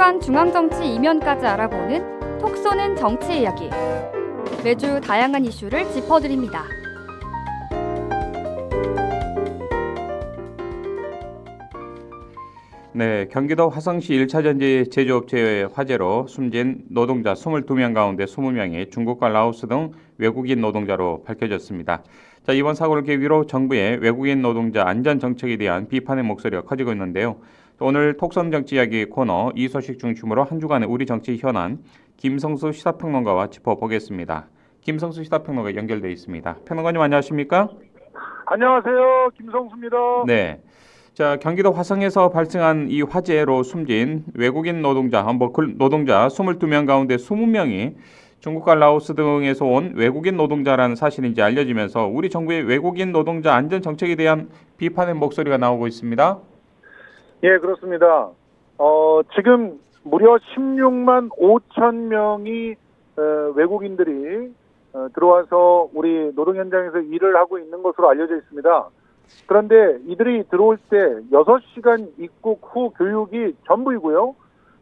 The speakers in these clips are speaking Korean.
주간 중앙정치 이면까지 알아보는 톡 쏘는 정치 이야기. 매주 다양한 이슈를 짚어드립니다. 네, 경기도 화성시 1차 전지 제조업체의 화재로 숨진 노동자 22명 가운데 20명이 중국과 라오스 등 외국인 노동자로 밝혀졌습니다. 자, 이번 사고를 계기로 정부의 외국인 노동자 안전 정책에 대한 비판의 목소리가 커지고 있는데요. 또 오늘 톡선 정치 이야기 코너 이 소식 중심으로 한 주간의 우리 정치 현안 김성수 시사평론가와 짚어보겠습니다. 김성수 시사평론가 연결돼 있습니다. 평론가님 안녕하십니까? 안녕하세요. 김성수입니다. 네. 자, 경기도 화성에서 발생한 이 화재로 숨진 외국인 노동자, 뭐그 노동자 22명 가운데 20명이 중국과 라오스 등에서 온 외국인 노동자라는 이제 알려지면서 우리 정부의 외국인 노동자 안전 정책에 대한 비판의 목소리가 나오고 있습니다. 예, 그렇습니다. 어, 지금 무려 16만 5천 명이 어, 외국인들이 어, 들어와서 우리 노동 현장에서 일을 하고 있는 것으로 알려져 있습니다. 그런데 이들이 들어올 때 6시간 입국 후 교육이 전부이고요.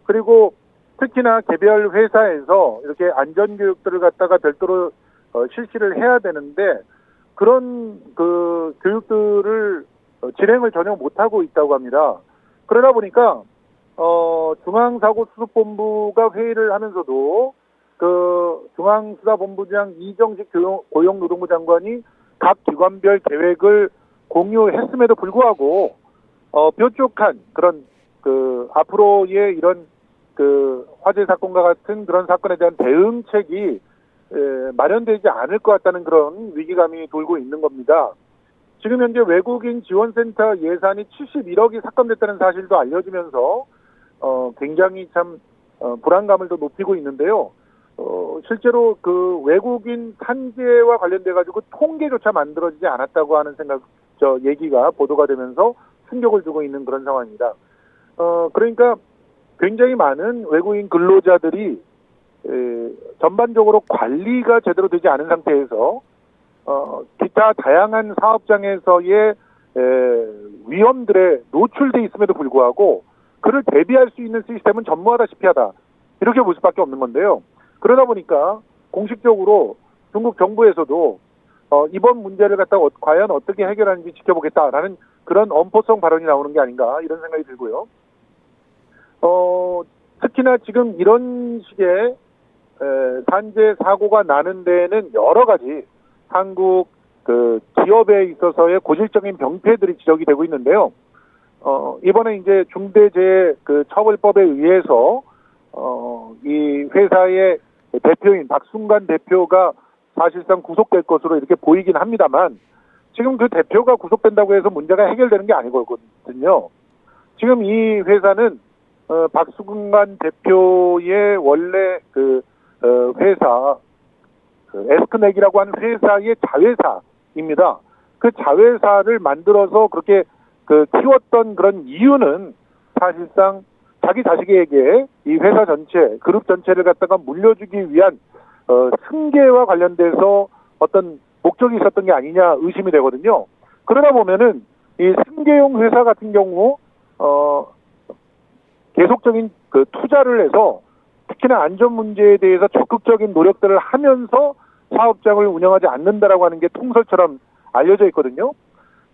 그리고 특히나 개별 회사에서 이렇게 안전 교육들을 갖다가 별도로 어, 실시를 해야 되는데 그런 그 교육들을 어, 진행을 전혀 못하고 있다고 합니다. 그러다 보니까 어, 중앙사고수습본부가 회의를 하면서도 그 중앙수사본부장 이정식 교용- 고용노동부 장관이 각 기관별 계획을 공유했음에도 불구하고 어, 뾰족한 그런 그 앞으로의 이런 그 화재 사건과 같은 그런 사건에 대한 대응책이 에, 마련되지 않을 것 같다는 그런 위기감이 돌고 있는 겁니다. 지금 현재 외국인 지원센터 예산이 71억이 삭감됐다는 사실도 알려지면서 어, 굉장히 참 어, 불안감을 더 높이고 있는데요. 어, 실제로 그 외국인 산재와 관련돼 가지고 통계조차 만들어지지 않았다고 하는 생각, 저 얘기가 보도가 되면서 충격을 주고 있는 그런 상황입니다. 어, 그러니까 굉장히 많은 외국인 근로자들이 에, 전반적으로 관리가 제대로 되지 않은 상태에서 어, 기타 다양한 사업장에서의 에, 위험들에 노출돼 있음에도 불구하고 그를 대비할 수 있는 시스템은 전무하다시피 하다 이렇게 볼 수밖에 없는 건데요. 그러다 보니까 공식적으로 중국 정부에서도 어, 이번 문제를 갖다가 어- 과연 어떻게 해결하는지 지켜보겠다라는 그런 엄포성 발언이 나오는 게 아닌가 이런 생각이 들고요. 어, 특히나 지금 이런 식의 에, 산재 사고가 나는 데에는 여러 가지 한국 그 기업에 있어서의 고질적인 병폐들이 지적이 되고 있는데요. 어, 이번에 이제 중대재해 그 처벌법에 의해서 어, 이 회사의 대표인 박순관 대표가 사실상 구속될 것으로 이렇게 보이긴 합니다만 지금 그 대표가 구속된다고 해서 문제가 해결되는 게 아니거든요. 지금 이 회사는 어, 박순관 대표의 원래 그 어, 회사 그 에스크넥이라고 하는 회사의 자회사입니다. 그 자회사를 만들어서 그렇게 그 키웠던 그런 이유는 사실상 자기 자식에게 이 회사 전체, 그룹 전체를 갖다가 물려주기 위한 어, 승계와 관련돼서 어떤 목적이 있었던 게 아니냐 의심이 되거든요. 그러다 보면은 이 승계용 회사 같은 경우 어 계속적인 그 투자를 해서 특히나 안전 문제에 대해서 적극적인 노력들을 하면서 사업장을 운영하지 않는다라고 하는 게 통설처럼 알려져 있거든요.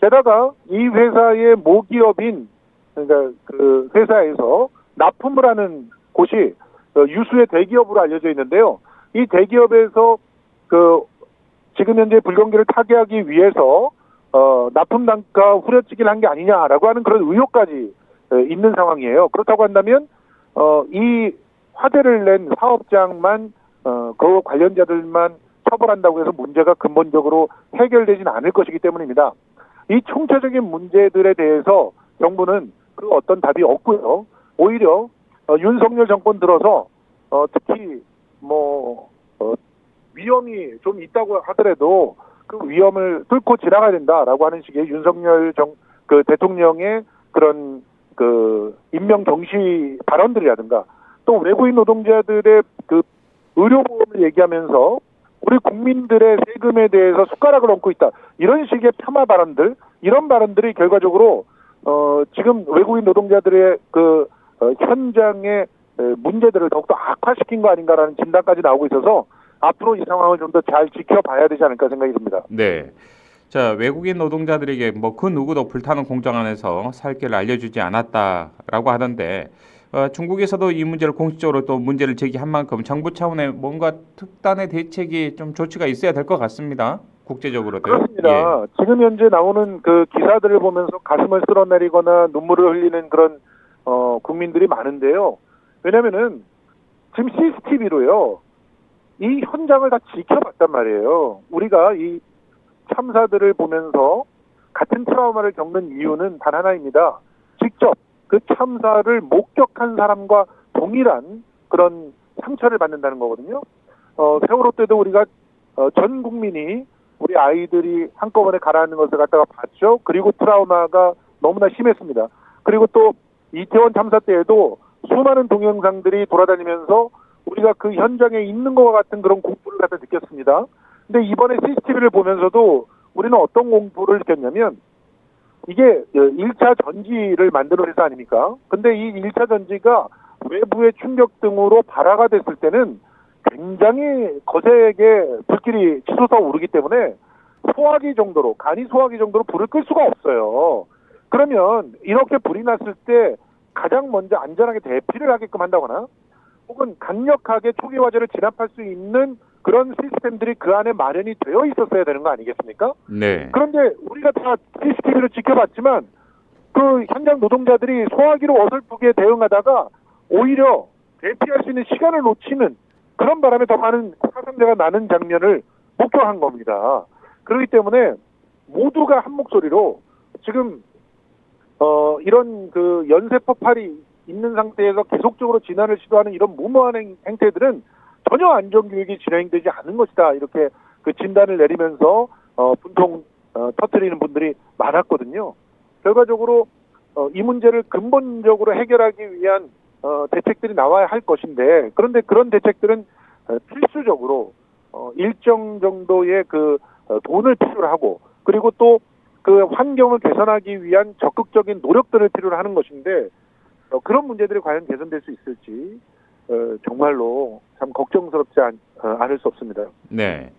게다가 이 회사의 모기업인 그러니까 그 회사에서 납품을 하는 곳이 어, 유수의 대기업으로 알려져 있는데요. 이 대기업에서 그 지금 현재 불경기를 타개하기 위해서 어, 납품 단가 후려치기를 한 게 아니냐라고 하는 그런 의혹까지 어, 있는 상황이에요. 그렇다고 한다면 어, 이 화재를 낸 사업장만 어, 그 관련자들만 처벌한다고 해서 문제가 근본적으로 해결되지는 않을 것이기 때문입니다. 이 총체적인 문제들에 대해서 정부는 그 어떤 답이 없고요. 오히려 어, 윤석열 정권 들어서 어, 특히 뭐 어, 위험이 좀 있다고 하더라도 그 위험을 뚫고 지나가야 된다라고 하는 식의 윤석열 정 그 대통령의 그런 그 임명 정시 발언들이라든가 또 외국인 노동자들의 그 의료보험을 얘기하면서 우리 국민들의 세금에 대해서 숟가락을 얹고 있다 이런 식의 폄하 발언들 이런 발언들이 결과적으로 어 지금 외국인 노동자들의 그 어, 현장의 에, 문제들을 더욱더 악화시킨 거 아닌가라는 진단까지 나오고 있어서 앞으로 이 상황을 좀 더 잘 지켜봐야 되지 않을까 생각이 듭니다. 네. 자, 외국인 노동자들에게 뭐 그 누구도 불타는 공장 안에서 살 길을 알려주지 않았다라고 하던데 어, 중국에서도 이 문제를 공식적으로 또 문제를 제기한 만큼 정부 차원의 뭔가 특단의 대책이 좀 조치가 있어야 될 것 같습니다. 국제적으로도. 그렇습니다. 지금 현재 나오는 그 기사들을 보면서 가슴을 쓸어내리거나 눈물을 흘리는 그런 어, 국민들이 많은데요. 왜냐면은 지금 CCTV로요. 이 현장을 다 지켜봤단 말이에요. 우리가 이 참사들을 보면서 같은 트라우마를 겪는 이유는 단 하나입니다. 직접 그 참사를 목격한 사람과 동일한 그런 상처를 받는다는 거거든요. 어, 세월호 때도 우리가 어, 전 국민이 우리 아이들이 한꺼번에 가라앉는 것을 갖다가 봤죠. 그리고 트라우마가 너무나 심했습니다. 그리고 또 이태원 참사 때에도 수많은 동영상들이 돌아다니면서 우리가 그 현장에 있는 것과 같은 그런 공포를 갖다 느꼈습니다. 근데 이번에 CCTV를 보면서도 우리는 어떤 공포를 느꼈냐면 이게 1차 전지를 만드는 회사 아닙니까? 근데 이 1차 전지가 외부의 충격 등으로 발화가 됐을 때는 굉장히 거세게 불길이 치솟아 오르기 때문에 소화기 정도로 간이 소화기 정도로 불을 끌 수가 없어요. 그러면 이렇게 불이 났을 때 가장 먼저 안전하게 대피를 하게끔 한다거나 혹은 강력하게 초기 화재를 진압할 수 있는 그런 시스템들이 그 안에 마련이 되어 있었어야 되는 거 아니겠습니까? 네. 그런데 우리가 다 CCTV를 지켜봤지만 그 현장 노동자들이 소화기로 어설프게 대응하다가 오히려 대피할 수 있는 시간을 놓치는 그런 바람에 더 많은 사상자가 나는 장면을 목격한 겁니다. 그렇기 때문에 모두가 한 목소리로 지금 어 이런 그 연쇄 폭발이 있는 상태에서 계속적으로 진화를 시도하는 이런 무모한 행, 행태들은 전혀 안전 교육이 진행되지 않은 것이다 이렇게 그 진단을 내리면서 어 분통 어, 터트리는 분들이 많았거든요. 결과적으로 어, 이 문제를 근본적으로 해결하기 위한 어, 대책들이 나와야 할 것인데 그런데 그런 대책들은 어, 필수적으로 어, 일정 정도의 그 어, 돈을 필요로 하고 그리고 또 그 환경을 개선하기 위한 적극적인 노력들을 필요로 하는 것인데 어, 그런 문제들이 과연 개선될 수 있을지 어, 정말로 참 걱정스럽지 않, 어, 않을 수 없습니다. 네.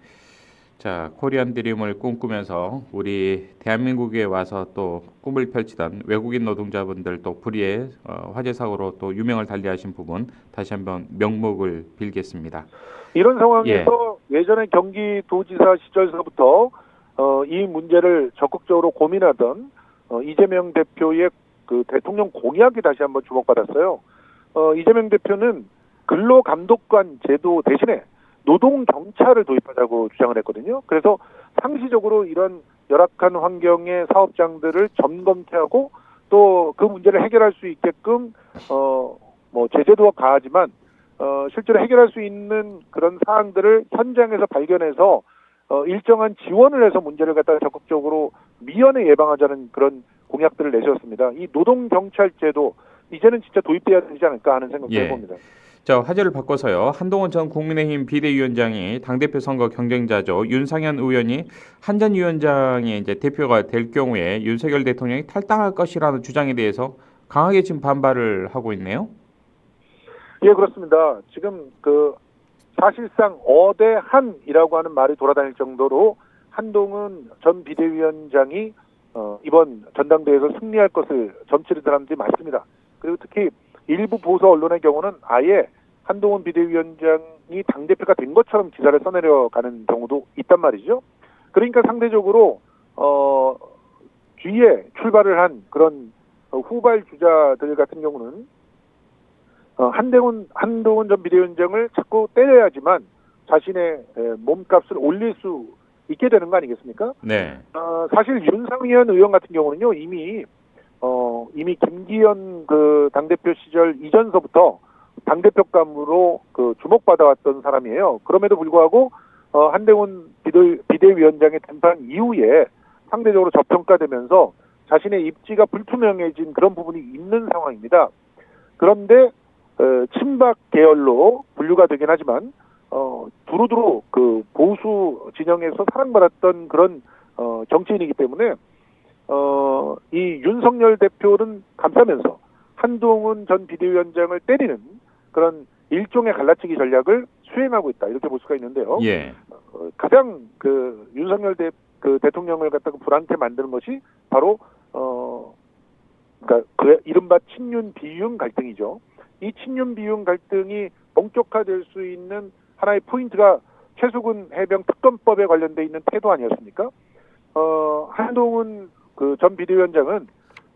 자, 코리안 드림을 꿈꾸면서 우리 대한민국에 와서 또 꿈을 펼치던 외국인 노동자분들 또 불의의 어, 화재 사고로 또 유명을 달리하신 부분 다시 한번 명목을 빌겠습니다. 이런 상황에서 예. 전에 경기도지사 시절서부터 어, 이 문제를 적극적으로 고민하던 어, 이재명 대표의 그 대통령 공약이 다시 한번 주목받았어요. 어, 이재명 대표는 근로감독관 제도 대신에 노동 경찰을 도입하자고 주장을 했거든요. 그래서 상시적으로 이런 열악한 환경의 사업장들을 점검케 하고 또 그 문제를 해결할 수 있게끔 어 뭐 제재도 가하지만 어 실제로 해결할 수 있는 그런 사항들을 현장에서 발견해서 어 일정한 지원을 해서 문제를 갖다가 적극적으로 미연에 예방하자는 그런 공약들을 내셨습니다. 이 노동 경찰 제도 이제는 진짜 도입돼야 되지 않을까 하는 생각도 예. 해봅니다. 자, 화제를 바꿔서요. 한동훈 전 국민의힘 비대위원장이 당대표 선거 경쟁자죠. 윤상현 의원이 한전 위원장의 이제 대표가 될 경우에 윤석열 대통령이 탈당할 것이라는 주장에 대해서 강하게 지금 반발을 하고 있네요. 예, 그렇습니다. 지금 그 사실상 어대한이라고 하는 말이 돌아다닐 정도로 한동훈 전 비대위원장이 어, 이번 전당대회에서 승리할 것을 점치는 사람들이 많습니다. 그리고 특히 일부 보수 언론의 경우는 아예 한동훈 비대위원장이 당대표가 된 것처럼 기사를 써내려가는 경우도 있단 말이죠. 그러니까 상대적으로 어, 뒤에 출발을 한 그런 어, 후발 주자들 같은 경우는 어, 한동훈 한동훈 전 비대위원장을 자꾸 때려야지만 자신의 에, 몸값을 올릴 수 있게 되는 거 아니겠습니까? 네. 어, 사실 윤상현 의원 같은 경우는요 이미 어 이미 김기현 그 당대표 시절 이전서부터 당대표감으로 그 주목받아왔던 사람이에요. 그럼에도 불구하고 어 한대훈 비대, 비대 위원장의 등판 이후에 상대적으로 저평가되면서 자신의 입지가 불투명해진 그런 부분이 있는 상황입니다. 그런데 어, 친박 계열로 분류가 되긴 하지만 어, 두루두루 그 보수 진영에서 사랑받았던 그런 어, 정치인이기 때문에 어, 이 윤석열 대표는 감싸면서 한동훈 전 비대위원장을 때리는 그런 일종의 갈라치기 전략을 수행하고 있다 이렇게 볼 수가 있는데요. 예. 어, 가장 그 윤석열 대, 그 대통령을 갖다가 불안케 만드는 것이 바로 어 그러니까 그 이른바 친윤 비윤 갈등이죠. 이 친윤 비윤 갈등이 본격화될 수 있는 하나의 포인트가 최수근 해병 특검법에 관련돼 있는 태도 아니었습니까? 어 한동훈 그 전 비대위원장은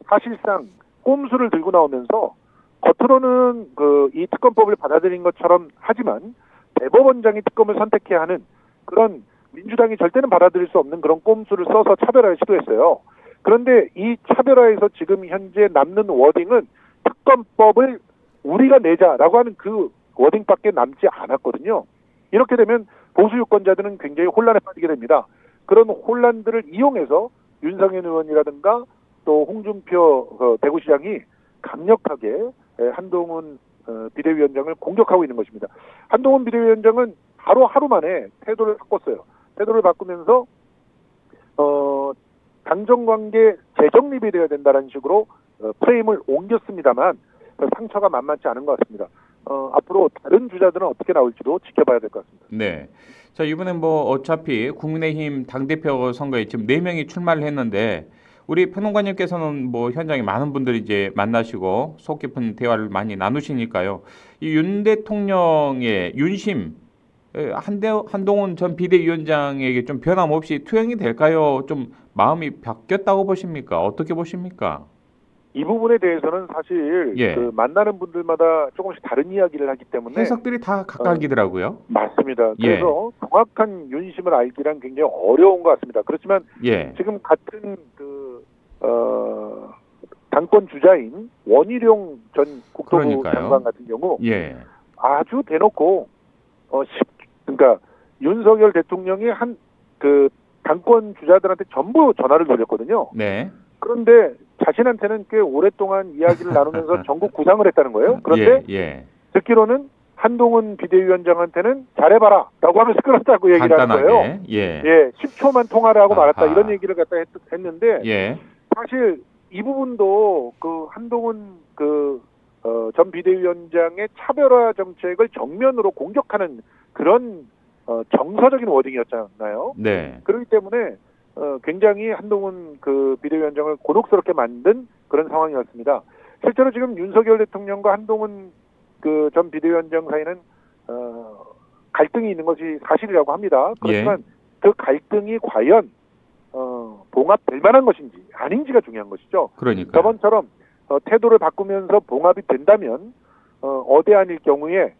사실상 꼼수를 들고 나오면서 겉으로는 그 이 특검법을 받아들인 것처럼 하지만 대법원장이 특검을 선택해야 하는 그런 민주당이 절대는 받아들일 수 없는 그런 꼼수를 써서 차별화를 시도했어요. 그런데 이 차별화에서 지금 현재 남는 워딩은 특검법을 우리가 내자라고 하는 그 워딩밖에 남지 않았거든요. 이렇게 되면 보수 유권자들은 굉장히 혼란에 빠지게 됩니다. 그런 혼란들을 이용해서 윤석열 의원이라든가 또 홍준표 어, 대구시장이 강력하게 에, 한동훈 어, 비대위원장을 공격하고 있는 것입니다. 한동훈 비대위원장은 바로 하루 만에 태도를 바꿨어요. 태도를 바꾸면서 어, 당정 관계 재정립이 되어야 된다는 식으로 어, 프레임을 옮겼습니다만 그 상처가 만만치 않은 것 같습니다. 어, 앞으로 다른 주자들은 어떻게 나올지도 지켜봐야 될 것 같습니다. 네. 자, 이번엔 뭐 어차피 국민의힘 당 대표 선거에 지금 네 명이 출마를 했는데 우리 평론가님께서는 뭐 현장에 많은 분들이 이제 만나시고 속 깊은 대화를 많이 나누시니까요. 이 윤 대통령의 윤심 에, 한대 한동훈 전 비대위원장에게 좀 변함없이 투영이 될까요? 좀 마음이 바뀌었다고 보십니까? 어떻게 보십니까? 이 부분에 대해서는 사실 예. 그 만나는 분들마다 조금씩 다른 이야기를 하기 때문에 해석들이 다 각각이더라고요. 맞습니다. 예. 그래서 정확한 윤심을 알기란 굉장히 어려운 것 같습니다. 그렇지만 예. 지금 같은 그 어, 당권 주자인 원희룡 전 국토부 그러니까요. 장관 같은 경우 예. 아주 대놓고 어, 십, 그러니까 윤석열 대통령이 한 그 당권 주자들한테 전부 전화를 돌렸거든요. 네. 그런데 자신한테는 꽤 오랫동안 이야기를 나누면서 전국 구상을 했다는 거예요. 그런데 예. 예. 듣기로는 한동훈 비대위원장한테는 잘해봐라라고 하면서 끊었다고 얘기를 하는 거예요. 예. 예, 10초만 통화를 하고 말았다 아하. 이런 얘기를 갖다 했, 했는데 예. 사실 이 부분도 그 한동훈 그 어, 전 비대위원장의 차별화 정책을 정면으로 공격하는 그런 어, 정서적인 워딩이었잖아요. 네. 그렇기 때문에 어, 굉장히 한동훈 그 비대위원장을 곤혹스럽게 만든 그런 상황이었습니다. 실제로 지금 윤석열 대통령과 한동훈 그 전 비대위원장 사이는 어, 갈등이 있는 것이 사실이라고 합니다. 그렇지만 그 갈등이 과연 어, 봉합될 만한 것인지 아닌지가 중요한 것이죠. 그러니까. 저번처럼 어, 태도를 바꾸면서 봉합이 된다면 어, 어대한일 경우에 에,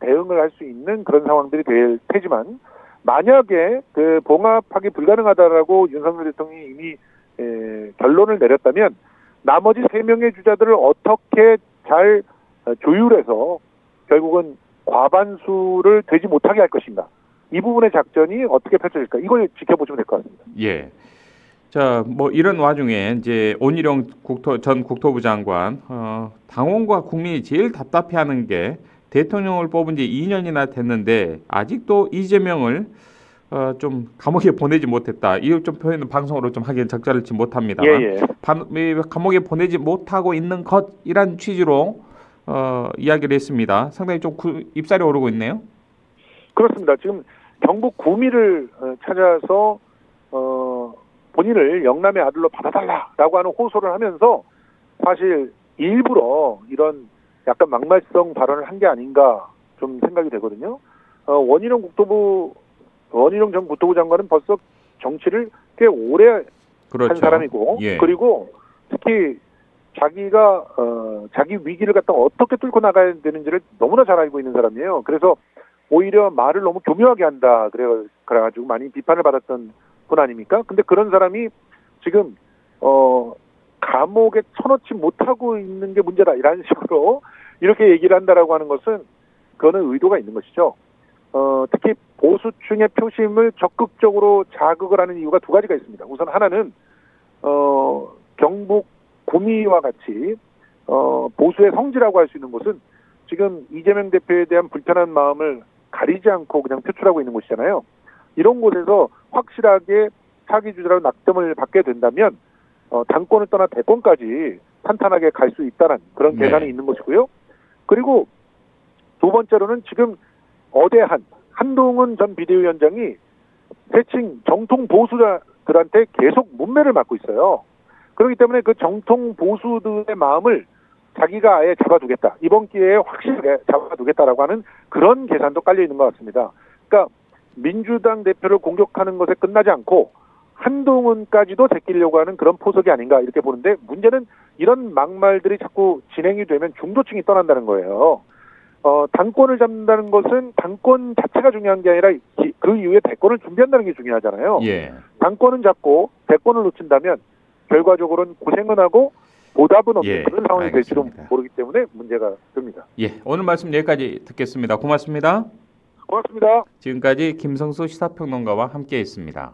대응을 할 수 있는 그런 상황들이 될 테지만 만약에 그 봉합하기 불가능하다라고 윤석열 대통령이 이미 에, 결론을 내렸다면 나머지 세 명의 주자들을 어떻게 잘 어, 조율해서 결국은 과반수를 되지 못하게 할 것인가 이 부분의 작전이 어떻게 펼쳐질까 이걸 지켜보시면 될 것 같습니다. 예. 자, 뭐 이런 와중에 이제 온희룡 국토 전 국토부 장관 어, 당원과 국민이 제일 답답해하는 게 대통령을 뽑은 지 2년이나 됐는데 아직도 이재명을 어, 좀 감옥에 보내지 못했다. 이걸 좀 표현은 방송으로 좀 하기는 적절할지 못합니다만 예, 예. 감옥에 보내지 못하고 있는 것이란 취지로 어, 이야기를 했습니다. 상당히 좀 구- 입살이 오르고 있네요. 그렇습니다. 지금 경북 구미를 어, 찾아서 어, 본인을 영남의 아들로 받아달라라고 하는 호소를 하면서 사실 일부러 이런 약간 막말성 발언을 한 게 아닌가 좀 생각이 되거든요. 어, 원희룡 국토부 원희룡 전 국토부 장관은 벌써 정치를 꽤 오래 그렇죠. 한 사람이고 예. 그리고 특히 자기가 어, 자기 위기를 갖다 어떻게 뚫고 나가야 되는지를 너무나 잘 알고 있는 사람이에요. 그래서 오히려 말을 너무 교묘하게 한다 그래 그래가지고 많이 비판을 받았던 분 아닙니까? 근데 그런 사람이 지금 어 감옥에 쳐넣지 못하고 있는 게 문제다 이런 식으로 이렇게 얘기를 한다라고 하는 것은 그거는 의도가 있는 것이죠. 어 특히 보수층의 표심을 적극적으로 자극을 하는 이유가 두 가지가 있습니다. 우선 하나는 어 경북 구미와 같이 어 보수의 성지라고 할 수 있는 곳은 지금 이재명 대표에 대한 불편한 마음을 가리지 않고 그냥 표출하고 있는 곳이잖아요. 이런 곳에서 확실하게 사기 주자로 낙점을 받게 된다면 어, 당권을 떠나 대권까지 탄탄하게 갈 수 있다는 그런 네. 계산이 있는 것이고요. 그리고 두 번째로는 지금 어대한 한동훈 전 비대위원장이 대칭 정통 보수들한테 계속 문매를 맞고 있어요. 그렇기 때문에 그 정통 보수들의 마음을 자기가 아예 잡아두겠다. 이번 기회에 확실하게 잡아두겠다라고 하는 그런 계산도 깔려 있는 것 같습니다. 그러니까 민주당 대표를 공격하는 것에 끝나지 않고 한동훈까지도 제끼려고 하는 그런 포석이 아닌가 이렇게 보는데 문제는 이런 막말들이 자꾸 진행이 되면 중도층이 떠난다는 거예요. 어, 당권을 잡는다는 것은 당권 자체가 중요한 게 아니라 이- 그 이후에 대권을 준비한다는 게 중요하잖아요. 예. 당권은 잡고 대권을 놓친다면 결과적으로는 고생은 하고 보답은 없는 예, 그런 상황이 될지도 알겠습니다. 모르기 때문에 문제가 됩니다. 예. 오늘 말씀 여기까지 듣겠습니다. 고맙습니다. 고맙습니다. 지금까지 김성수 시사평론가와 함께했습니다.